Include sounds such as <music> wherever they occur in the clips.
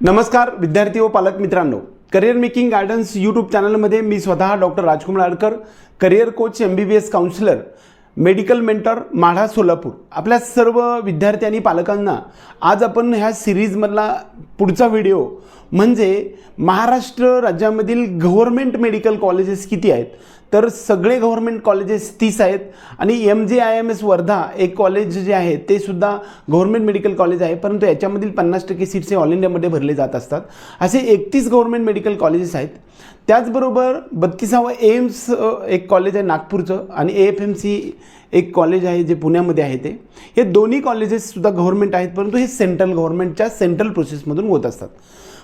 नमस्कार विद्यार्थी व पालक मित्रांनो. करिअर मेकिंग गायडन्स यूट्यूब चॅनलमध्ये मी स्वतः doctor Rajkumar Adkar career coach M B B S counsellor medical mentor Madha Solapur. आपल्या सर्व विद्यार्थी आणि पालकांना आज आपण ह्या सिरीजमधला पुढचा व्हिडिओ म्हणजे महाराष्ट्र राज्यामधील गव्हर्मेंट मेडिकल कॉलेजेस किती आहेत? तर सगळे गव्हर्मेंट कॉलेजेस तीस आहेत. आणि एम जे आय एम एस वर्धा एक कॉलेज जे आहे ते सुद्धा गव्हर्मेंट मेडिकल कॉलेज आहे. परंतु याच्यामधील पन्नास टक्के सीट्स हे ऑल इंडियामध्ये भरले जात असतात. असे एकतीस गव्हर्मेंट मेडिकल कॉलेजेस आहेत. त्याचबरोबर बत्तीसावं एम्स एक कॉलेज आहे नागपूरचं आणि ए एफ एम सी एक कॉलेज आहे जे पुण्यामध्ये आहे ते. हे दोन्ही कॉलेजेससुद्धा गव्हर्मेंट आहेत परंतु हे सेंट्रल गव्हर्मेंटच्या सेंट्रल प्रोसेसमधून होत असतात.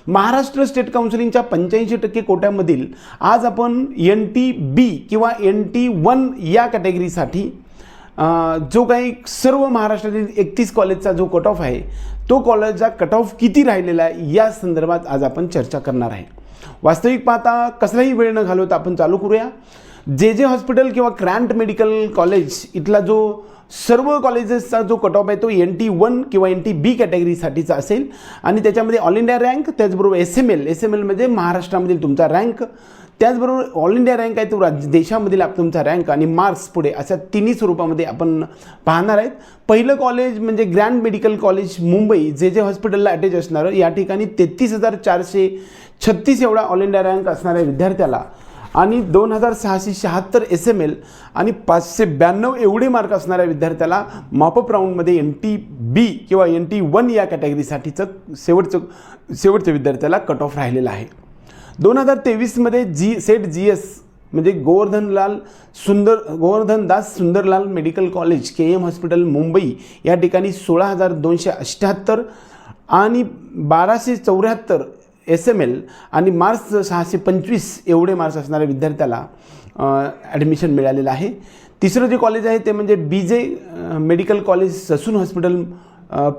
महाराष्ट्र स्टेट काउन्सिलिंगच्या पंच्याऐंशी टक्के कोट्यामधील आज आपण एन टी बी किंवा एन टी वन या कॅटेगरीसाठी जो काही सर्व महाराष्ट्रातील एकतीस कॉलेजचा जो कट ऑफ आहे तो कॉलेजचा कट ऑफ किती राहिलेला आहे या संदर्भात आज आपण चर्चा करणार आहे. वास्तविक पाहता कसलाही वेळ न घालवता आपण चालू करूया. जे जे हॉस्पिटल किंवा क्रँट मेडिकल कॉलेज इथला जो सर्व कॉलेजेसचा जो कट ऑफ आहे तो एन टी वन किंवा एन टी बी कॅटेगरीसाठीचा असेल. आणि त्याच्यामध्ये ऑल इंडिया रँक त्याचबरोबर S M L S M L म्हणजे महाराष्ट्रामधील तुमचा रँक त्याचबरोबर ऑल इंडिया रँक आहे तो राज्य देशामधील आप तुमचा रँक आणि मार्क्स पुढे अशा तिन्ही स्वरूपामध्ये आपण पाहणार आहेत. पहिलं कॉलेज म्हणजे ग्रँड मेडिकल कॉलेज मुंबई. जे जे हॉस्पिटलला अटॅच असणारं या ठिकाणी तेहतीस हजार चारशे छत्तीस एवढा ऑल इंडिया रँक असणाऱ्या विद्यार्थ्याला आणि दोन हजार सहाशे शहात्तर एस एम एल आणि पाचशे ब्याण्णव एवढे मार्क असणाऱ्या विद्यार्थ्याला मॉपअप राऊंडमध्ये एन टी बी किंवा एन टी वन या कॅटेगरीसाठीचं शेवटचं शेवटच्या विद्यार्थ्याला कट ऑफ राहिलेलं आहे. दोन हजार तेवीसमध्ये जी सेट जी एस म्हणजे Govardhanlal Sundar Govardhandas Sundarlal medical college K M hospital Mumbai या ठिकाणी सोळा हजार दोनशे अठ्ठ्याहत्तर आणि बाराशे चौऱ्याहत्तर एस एम एल आणि मार्क्स सहाशे पंचवीस एवढे मार्क्स असणाऱ्या विद्यार्थ्याला ॲडमिशन मिळालेलं आहे. तिसरं जे कॉलेज आहे ते म्हणजे B J medical college Sassoon hospital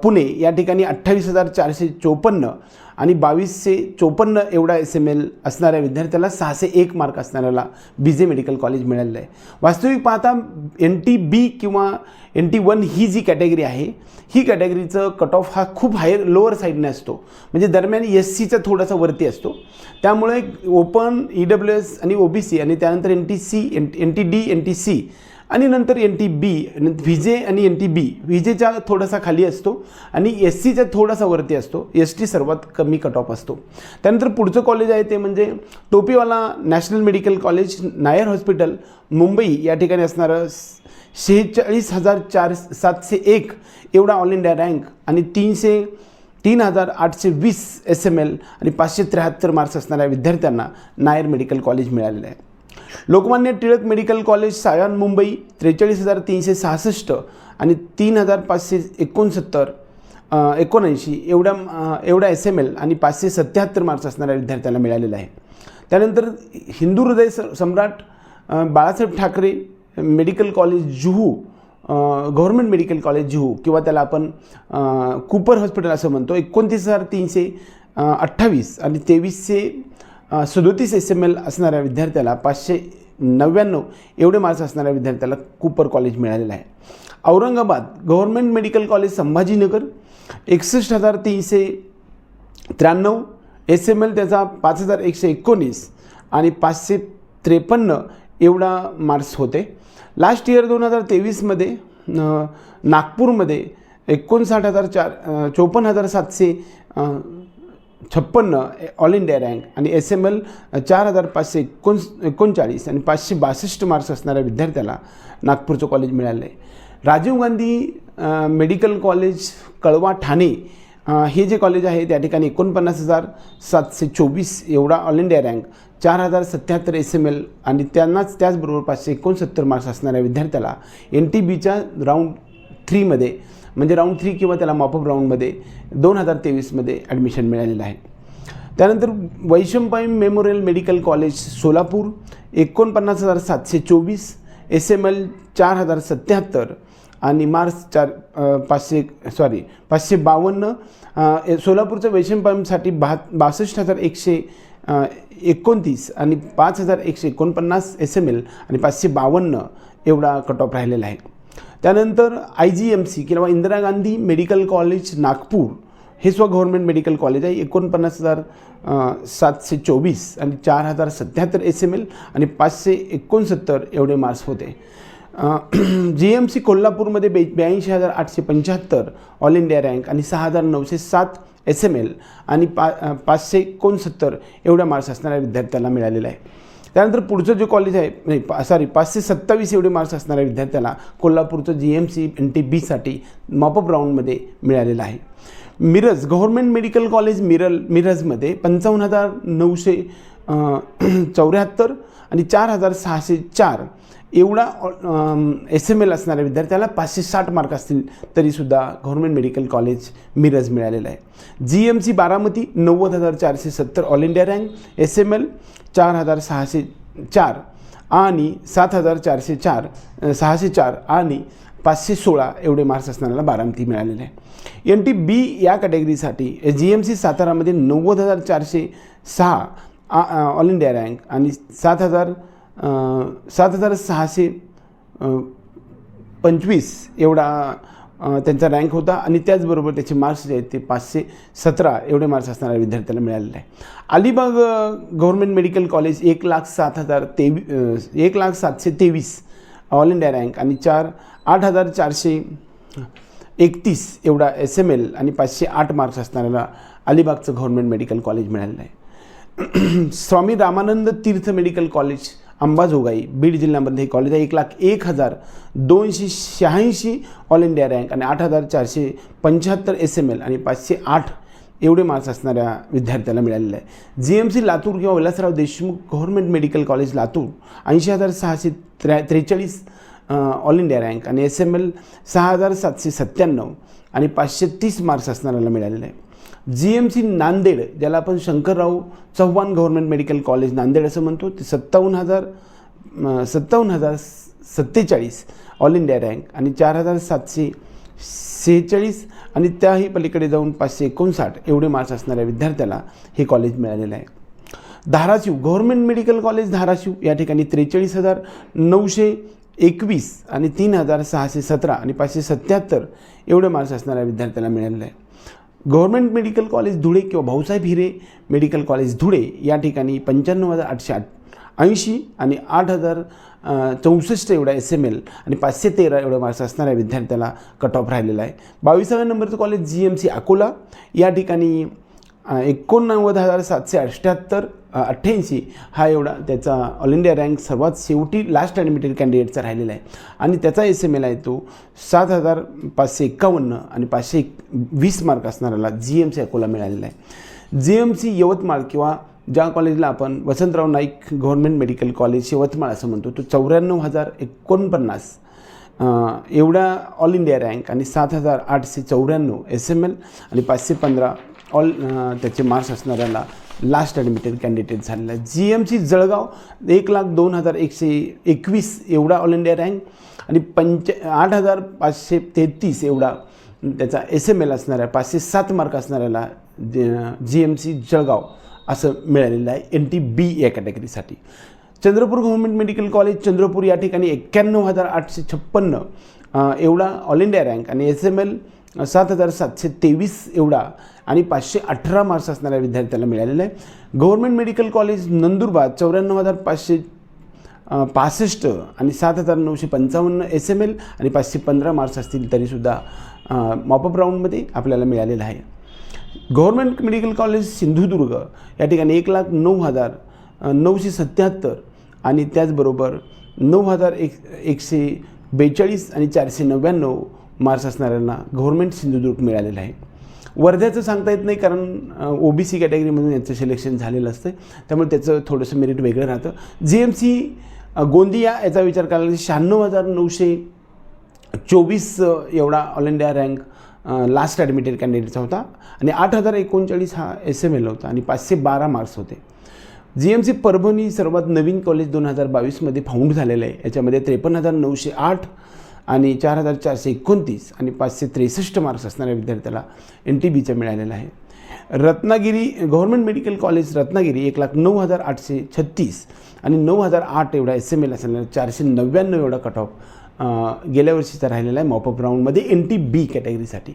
Pune या ठिकाणी अठ्ठावीस हजार चारशे चोपन्न आणि बावीसशे चोपन्न एवढा एस एम एल असणाऱ्या विद्यार्थ्याला सहाशे एक मार्क असणाऱ्याला बी जे मेडिकल कॉलेज मिळालेलं आहे. वास्तविक पाहता एन टी बी किंवा एन टी वन ही जी कॅटेगरी आहे ही कॅटेगरीचं कट ऑफ हा खूप हायर लोअर साईडने असतो. म्हणजे दरम्यान एस सीचा थोडासा वरती असतो. त्यामुळे ओपन ई डब्ल्यू एस आणि ओ बी सी आणि त्यानंतर N T C N N T D N T C आणि नंतर एन टी बी व्हिजे आणि एन टी बी व्हिजेच्या थोडासा खाली असतो आणि एस सीच्या थोडासा वरती असतो. एस टी सर्वात कमी कट ऑफ असतो. त्यानंतर पुढचं कॉलेज आहे ते म्हणजे Topiwala national medical college Nair hospital Mumbai. या ठिकाणी असणारं शेहेचाळीस हजार चार सातशे एक एवढा ऑल इंडिया रँक आणि तीनशे तीन हजार आठशे वीस एस एम एल आणि पाचशे त्र्याहत्तर मार्क्स असणाऱ्या विद्यार्थ्यांना नायर मेडिकल कॉलेज मिळालेलं आहे. लोकमान्य टिळक मेडिकल कॉलेज सायन मुंबई त्रेचाळीस हजार तीनशे सहासष्ट आणि तीन हजार पाचशे एकोणसत्तर एकोणऐंशी एवढ्या एवढा एस एम एल आणि पाचशे सत्याहत्तर मार्क्स असणाऱ्या विद्यार्थ्याला मिळालेला आहे. त्यानंतर हिंदू हृदय स- Samrat Balasaheb Thackeray medical college Juhu government medical college Juhu किंवा त्याला आपण कुपर हॉस्पिटल असं म्हणतो एकोणतीस हजार तीनशे अठ्ठावीस आणि तेवीसशे सदोतीस एस एम एल असणाऱ्या विद्यार्थ्याला पाचशे नव्याण्णव एवढे मार्क्स असणाऱ्या विद्यार्थ्याला कूपर कॉलेज मिळालेलं आहे. Aurangabad government medical college Sambhajinagar एकसष्ट हजार तीनशे त्र्याण्णव एस एम एल त्याचा पाच हजार एकशे एकोणीस आणि पाचशे त्रेपन्न एवढा मार्क्स होते. लास्ट इयर दोन हजार तेवीसमध्ये नागपूरमध्ये एकोणसाठ हजार चार चोपन्न हजार सातशे छप्पन्न ऑल इंडिया रँक आणि एस एम एल चार हजार पाचशे एकोण एकोणचाळीस आणि पाचशे बासष्ट मार्क्स असणाऱ्या विद्यार्थ्याला नागपूरचं कॉलेज मिळालं आहे राजीव गांधी मेडिकल कॉलेज कळवा ठाणे हे जे कॉलेज आहे त्या ठिकाणी एकोणपन्नास हजार सातशे चोवीस एवढा ऑल इंडिया रँक चार हजार सत्याहत्तर एस एम एल आणि त्यांनाच त्याचबरोबर पाचशे एकोणसत्तर मार्क्स असणाऱ्या विद्यार्थ्याला एन टी बीच्या राऊंड थ्रीमध्ये म्हणजे राऊंड थ्री किंवा त्याला मॉपअप राऊंडमध्ये दोन हजार तेवीसमध्ये ॲडमिशन मिळालेलं आहे. त्यानंतर Vaishampayan memorial medical college Solapur एकोणपन्नास हजार सातशे चोवीस एस एम एल चार हजार सत्याहत्तर आणि मार्च चार पाचशे सॉरी पाचशे बावन्न सोलापूरच्या सोलापूरचं वैशंपाईमसाठी बहा बासष्ट हजार एकशे एकोणतीस आणि पाच हजार एकशे एकोणपन्नास एस एम एल आणि पाचशे बावन्न एवढा कट ऑफ राहिलेला आहे. त्यानंतर आय जी एम सी किंवा इंदिरा गांधी मेडिकल कॉलेज नागपूर हे स्व गव्हर्नमेंट मेडिकल कॉलेज आहे. एकोणपन्नास हजार सातशे चोवीस आणि चार हजार सत्याहत्तर एस एम एल आणि पाचशे एकोणसत्तर एवढे मार्क्स होते. <clears throat> जी एम सी कोल्हापूरमध्ये बे ब्याऐंशी हजार आठशे पंच्याहत्तर ऑल इंडिया रँक आणि सहा हजार नऊशे सात एस एम एल आणि पा पाचशे एकोणसत्तर एवढ्या मार्क्स असणाऱ्या विद्यार्थ्याला मिळालेला आहे. त्यानंतर पुढचं जे कॉलेज आहे नाही पा सॉरी पाचशे सत्तावीस एवढे मार्क्स असणाऱ्या विद्यार्थ्याला कोल्हापूरचं G M C N T बीसाठी mop up राऊंडमध्ये मिळालेलं आहे. मिरज गव्हर्नमेंट मेडिकल कॉलेज मिरल मिरजमध्ये पंचावन्न हजार नऊशे <clears throat> चौऱ्याहत्तर आणि चार हजार सहाशे चार एवढा एस एम एल असणाऱ्या विद्यार्थ्याला पाचशे साठ मार्क असतील तरीसुद्धा गव्हर्नमेंट मेडिकल कॉलेज मिरज मिळालेलं आहे. जी एम सी बारामती नव्वद हजार चारशे सत्तर all India rank S M L चार हजार सहाशे चार आणि सात हजार चारशे चार सहाशे चार आणि पाचशे सोळा एवढे मार्क्स असणाऱ्याला बारामती मिळालेले आहे. एन टी बी या कॅटेगरीसाठी जी एम सी सातारामध्ये नव्वद हजार चारशे सहा ऑल इंडिया रँक आणि सात हजार सात हजार सहाशे पंचवीस एवढा त्यांचा रँक होता आणि त्याचबरोबर त्याचे मार्क्स जे आहेत ते पाचशे सतरा एवढे मार्क्स असणाऱ्या विद्यार्थ्याला मिळालेले आहे अलिबाग गव्हर्मेंट मेडिकल कॉलेज एक लाख सात हजार तेवी एक लाख सातशे तेवीस ऑल इंडिया रँक आणि चार आठ हजार चारशे एकतीस एवढा एस एम एल आणि पाचशे आठ मार्क्स असणाऱ्याला अलिबागचं गव्हर्मेंट मेडिकल कॉलेज मिळालेलं आहे. <clears throat> स्वामी रामानंद तीर्थ मेडिकल कॉलेज अंबाजोगाई बीड जिल्ह्यामध्ये हे कॉलेज आहे. एक लाख एक हजार दोनशे शहाऐंशी ऑल इंडिया रँक आणि आठ हजार चारशे पंच्याहत्तर एस एम एल आणि पाचशे आठ एवढे मार्क्स असणाऱ्या विद्यार्थ्याला मिळालेलं आहे. जी एम सी लातूर किंवा Vilasrao Deshmukh government medical college Latur ऐंशी हजार सहाशे त्र्या त्रेचाळीस ऑल इंडिया रँक आणि एस एम एल सहा हजार सातशे सत्त्याण्णव. आणि पाचशे तीस मार्क्स असणाऱ्याला मिळालेलं आहे. जी एम सी नांदेड ज्याला आपण Shankarrao Chavan government medical college Nanded असं म्हणतो ते सत्तावन्न हजार सत्तावन्न हजार सत्तेचाळीस ऑल इंडिया रँक आणि चार हजार सातशे सेहेचाळीस आणि त्याही पलीकडे जाऊन पाचशे एकोणसाठ एवढे मार्क्स असणाऱ्या विद्यार्थ्याला हे कॉलेज मिळालेलं आहे. Dharashiv government medical college Dharashiv या ठिकाणी त्रेचाळीस हजार नऊशे एकवीस आणि तीन हजार सहाशे सतरा आणि पाचशे सत्याहत्तर एवढे मार्क्स असणाऱ्या विद्यार्थ्याला मिळालेलं आहे. गव्हर्मेंट मेडिकल कॉलेज धुळे किंवा भाऊसाहेब हिरे मेडिकल कॉलेज धुळे या ठिकाणी पंच्याण्णव हजार आठशे आठ ऐंशी आणि आठ हजार चौसष्ट एवढा एस एम एल आणि पाचशे तेरा एवढे मार्क्स असणाऱ्या विद्यार्थ्याला कट ऑफ राहिलेला आहे. बावीसाव्या नंबरचं college G M C Akola या ठिकाणी एकोणनव्वद हजार सातशे अठ्ठ्याहत्तर अठ्ठ्याऐंशी हा एवढा त्याचा ऑल इंडिया रँक सर्वात शेवटी लास्ट ॲडमिटेड कॅन्डिडेटचा राहिलेला आहे. आणि त्याचा एस एम एल आहे तो सात हजार पाचशे एक्कावन्न आणि पाचशे एक वीस मार्क असणाऱ्याला जी एम सी अकोला मिळालेला आहे. जी एम सी यवतमाळ किंवा ज्या कॉलेजला आपण Vasantrao Naik government medical college Yavatmal असं म्हणतो तो चौऱ्याण्णव हजार एकोणपन्नास एवढा ऑल इंडिया रँक आणि सात हजार आठशे चौऱ्याण्णव एस एम एल आणि पाचशे पंधरा ऑल त्याचे मार्क्स असणाऱ्याला लास्ट ॲडमिटेड कॅन्डिडेट झालेला आहे. जी एम सी जळगाव एक लाख दोन हजार एकशे एकवीस एवढा ऑल इंडिया रँक आणि पंच आठ हजार पाचशे तेहतीस एवढा त्याचा एस एम एल असणाऱ्या पाचशे सात मार्क असणाऱ्याला जी एम सी जळगाव असं मिळालेलं आहे एन टी बी या कॅटेगरीसाठी Chandrapur government medical college Chandrapur या ठिकाणी एक्क्याण्णव हजार आठशे छप्पन्न एवढा ऑल इंडिया रँक आणि एस एम एल सात हजार सातशे तेवीस एवढा आणि पाचशे अठरा मार्क्स असणाऱ्या विद्यार्थ्याला मिळालेला आहे. गव्हर्नमेंट मेडिकल कॉलेज नंदुरबार चौऱ्याण्णव हजार पाचशे पासष्ट आणि सात हजार नऊशे पंचावन्न एस एम एल आणि पाचशे पंधरा मार्क्स असतील तरीसुद्धा मॉपअप राऊंडमध्ये आपल्याला मिळालेलं आहे. गव्हर्नमेंट मेडिकल कॉलेज सिंधुदुर्ग या ठिकाणी एक लाख नऊ हजार नऊशे सत्याहत्तर आणि त्याचबरोबर नऊ हजार एक एकशे बेचाळीस आणि चारशे नव्याण्णव मार्क्स असणाऱ्यांना गव्हर्नमेंट सिंधुदुर्ग मिळालेलं आहे. वर्ध्याचं सांगता येत नाही कारण ओ बी सी कॅटेगरीमधून यांचं सिलेक्शन झालेलं असतं त्यामुळे त्याचं थोडंसं मेरिट वेगळं राहतं. जी एम सी गोंदिया याचा विचार करायला शहाण्णव हजार नऊशे चोवीस एवढा all India rank last admitted कॅन्डिडेटचा होता. आणि आठ हजार एकोणचाळीस हा एस एम एल होता आणि पाचशे बारा मार्क्स होते. जी एम सी परभणी सर्वात नवीन कॉलेज दोन हजार बावीसमध्ये फाऊंड झालेलं आहे. याच्यामध्ये त्रेपन्न हजार नऊशे आठ आणि चार हजार चारशे एकोणतीस आणि पाचशे त्रेसष्ट मार्क्स असणाऱ्या विद्यार्थ्याला एन टी बीचं मिळालेलं आहे. Ratnagiri government medical college Ratnagiri एक लाख नऊ हजार आठशे छत्तीस आणि नऊ हजार आठ एवढा एस एम एल असणारा चारशे नव्याण्णव एवढा कट ऑफ गेल्या वर्षीचा राहिलेला आहे. मॉपअप राऊंडमध्ये एन टी बी कॅटेगरीसाठी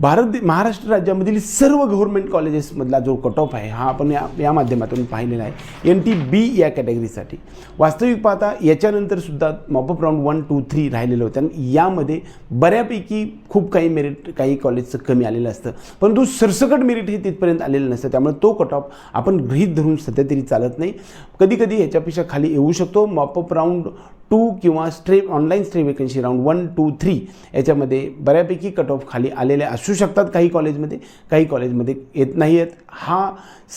भारत महाराष्ट्र राज्यामधील सर्व गव्हर्नमेंट कॉलेजेसमधला जो कट ऑफ आहे हा आपण या या माध्यमातून पाहिलेला आहे. एन टी बी या कॅटेगरीसाठी वास्तविक पाहता याच्यानंतरसुद्धा mop up round one two three राहिलेलं होतं. आणि यामध्ये बऱ्यापैकी खूप काही मेरिट काही कॉलेजचं कमी आलेलं असतं. परंतु सरसकट मेरिट हे तिथपर्यंत आलेलं नसतं. त्यामुळे तो कट ऑफ आपण गृहीत धरून सध्या तरी चालत नाही. कधीकधी ह्याच्यापेक्षा खाली येऊ शकतो. मॉपअप राऊंड टू किंवा stray online stray vacancy round one two three याच्यामध्ये बऱ्यापैकी कट ऑफ खाली आलेले असू शकतात काही कॉलेजमध्ये काही कॉलेजमध्ये येत नाही आहेत हा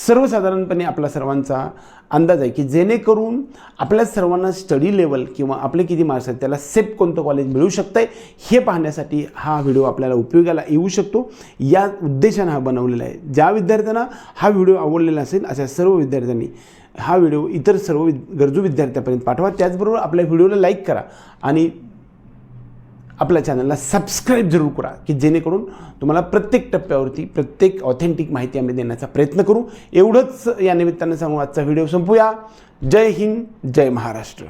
सर्वसाधारणपणे आपला सर्वांचा अंदाज आहे की जेणेकरून आपल्या सर्वांना स्टडी लेवल किंवा आपले किती मार्क्स आहेत त्याला सेफ कोणतं कॉलेज मिळू शकतं आहे हे पाहण्यासाठी हा व्हिडिओ आपल्याला उपयोगाला येऊ शकतो. या उद्देशानं हा बनवलेला आहे. ज्या विद्यार्थ्यांना हा व्हिडिओ आवडलेला असेल अशा सर्व विद्यार्थ्यांनी हा व्हिडिओ इतर सर्व विद गरजू विद्यार्थ्यापर्यंत पाठवा. त्याचबरोबर आपल्या व्हिडिओला लाईक करा आणि आपल्या चॅनलला सबस्क्राईब जरूर करा की जेणेकरून तुम्हाला प्रत्येक टप्प्यावरती प्रत्येक ऑथेंटिक माहिती आम्ही देण्याचा प्रयत्न करू. एवढंच या निमित्तानं सांगू आजचा व्हिडिओ संपूया. जय हिंद जय महाराष्ट्र.